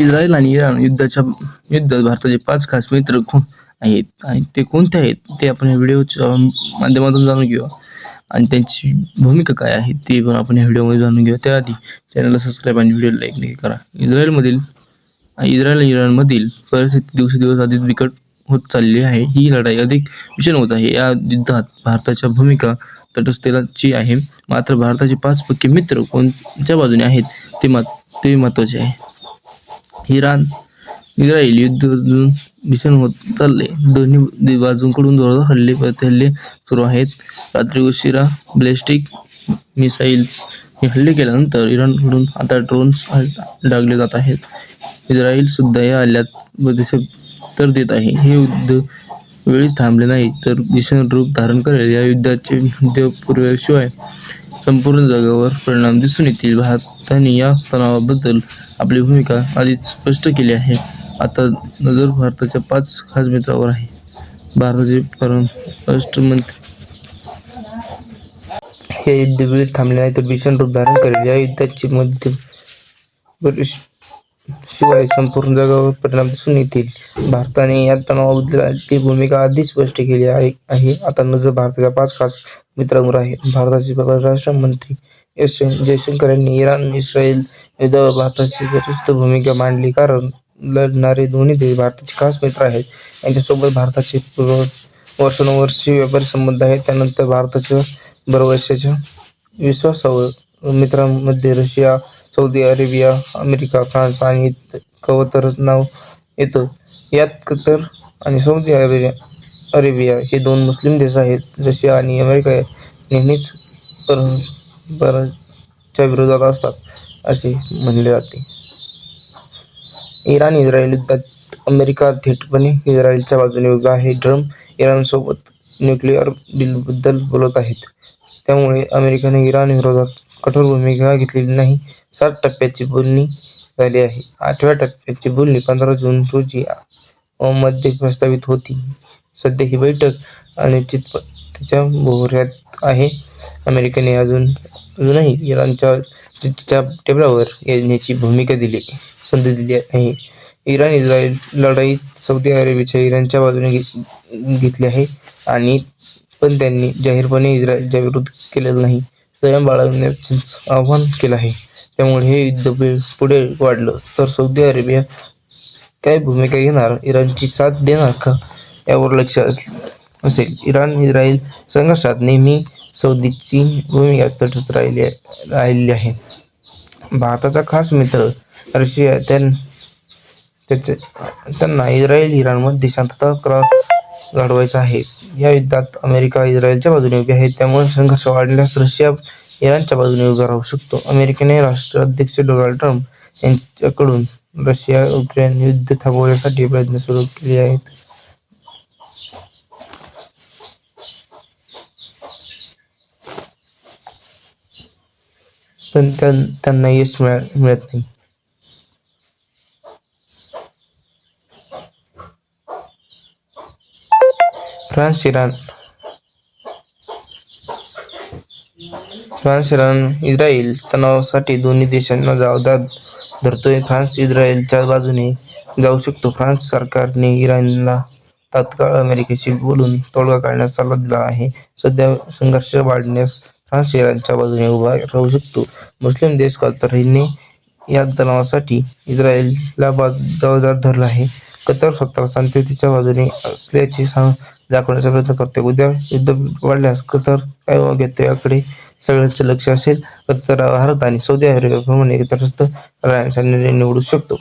Israel आणि Iran युद्धाच्या युद्धात भारताचे पाच खास मित्र कोण आहेत? आणि ते कोणते आहेत? ते आपण या व्हिडिओच्या माध्यमातून जाणून घेऊया आणि त्यांची भूमिका काय आहे ते पण आपण या व्हिडिओमध्ये जाणून घेऊया त्याआधी चॅनलला सबस्क्राईब आणि व्हिडिओ लाईक नक्की करा. इस्रायलमधील इस्रायल आणि इराणमधील परिस्थिती दिवसेदिवस अधिक बिकट होत चालली आहे. ही लढाई अधिक भीषण होत आहे. या युद्धात भारताच्या भूमिका तटस्थतेची आहे. मात्र भारताचे पाच पक्के मित्र कोणत्या बाजूने आहेत ते मत ते महत्त्वाचे आहे. इराण इस्रायल युद्ध अजून भीषण होत चालले. दोन्ही बाजूंकडून जोरदार हल्ले हल्ले सुरू आहेत. रात्री उशिरा बॅलिस्टिक मिसाईल हे हल्ले केल्यानंतर इराणकडून आता ड्रोन्स डागले जात आहेत. इस्रायल सुद्धा या हल्ल्यात तर देत आहे. हे युद्ध वेळीच थांबले नाही तर भीषण रूप धारण करेल. या युद्धाचे मध्यपूर्वेशिवाय संपूर्ण जगावर परिणाम दिसून येतील. भारताने या तणावाबद्दल आपली भूमिका आधीच स्पष्ट केली आहे. आता नजर भारताच्या पाच खास मित्रावर आहे. भारताचे परराष्ट्रमंत्री हे युद्ध वेळेस थांबले नाही तर भीषण रूप धारण करेल. या युद्धाचे मध्य शिवाय संपूर्ण जगावर परिणाम दिसून येतील. भारताने या तणावाबद्दल आपली भूमिका आधीच स्पष्ट केली आहे आहे. आता नजर भारताच्या पाच खास मित्रांवर आहे. भारताचे परराष्ट्र मंत्री एस जयशंकर यांनी इराण इस्रायल युद्धावर भारताची वरिष्ठ भूमिका मांडली. कारण लढणारे दोन्ही देश भारताचे खास मित्र आहेत. यांच्यासोबत भारताचे वर्षानुवर्षी व्यापारी संबंध आहेत. त्यानंतर भारताच्या भरवशाच्या विश्वासावर मित्रांमध्ये Russia Saudi Arabia America France आणि कवतर नाव येतं. यात कतर आणि सौदी अरेबिया अरेबिया हे दोन मुस्लिम देश आहेत. रशिया आणि अमेरिका नेहमीच पर परच्या विरोधात असतात असे म्हणले जाते. इराण इस्रायल युद्धात अमेरिका थेटपणे इस्रायलच्या बाजूने उभा आहे. ट्रम्प इराणसोबत न्यूक्लिअर डीलबद्दल बोलत आहेत. त्यामुळे अमेरिकेने इराण विरोधात कठोर भूमिका घेतलेली नाही. सात टप्प्याची बोलणी झाली आहे. आठव्या टप्प्याची बोलणी पंधरा जून रोजी मध्ये प्रस्तावित होती. सध्या ही बैठक अनिश्चिततेच्या भोवऱ्यात आहे. अमेरिकेने अजून अजूनही इराणच्या चर्चेच्या टेबलावर येण्याची भूमिका दिली संधी दिली आहे. इराण इस्रायल लढाईत सौदी अरेबियाच्या इराणच्या बाजूने घेतली आहे आणि पण त्यांनी जाहीरपणे इस्रायलच्या विरोध केलेला नाही. संयम बाळगण्याचं आवाहन केलं आहे. त्यामुळे हे युद्ध पुढे वाढलं. तर सौदी अरेबिया काय भूमिका घेणार? इराणची साथ देणार का? यावर लक्ष असेल. इराण इस्रायल संघर्षात नेहमी सौदीची भूमिका तटस्थ राहिली राहिलेली आहे. भारताचा खास मित्र रशिया त्याचे त्यांना इस्रायल इराणमध्ये शांतता करा लढवायचा आहे. या युद्धात अमेरिका इस्रायलच्या बाजूने उभी आहे. त्यामुळे संघर्ष वाढल्यास रशिया इराणच्या बाजूने उभा राहू शकतो. अमेरिकेने राष्ट्राध्यक्ष डोनाल्ड ट्रम्प यांच्याकडून रशिया युक्रेन युद्ध थांबवण्यासाठी प्रयत्न सुरू केले आहेत. पण त्यांना यश मिळत नाही. France Iran France Iran Israel तणावासाठी दोन्ही देशांना जबाबदार धरतोय फ्रान्स इस्रायलच्या बाजूने जाऊ शकतो फ्रान्स सरकारने इराणला तात्काळ अमेरिकेशी बोलून तोडगा काढण्यास सल्ला दिला आहे सध्या संघर्ष वाढण्यास फ्रान्स इराणच्या बाजूने उभा राहू शकतो मुस्लिम देश कतारने या तणावासाठी इस्रायलला जबाबदार धरला आहे कतर स्वतः शांततेच्या बाजूने असल्याचे सांग दाखवण्याचा प्रयत्न करते उद्या युद्ध वाढल्यास कतर काय घेतो याकडे सगळ्यांचे लक्ष असेल. कतर भारत आणि सौदी अरेबियाप्रमाणे तटस्थ राहण्याचा निर्णय निवडू शकतो.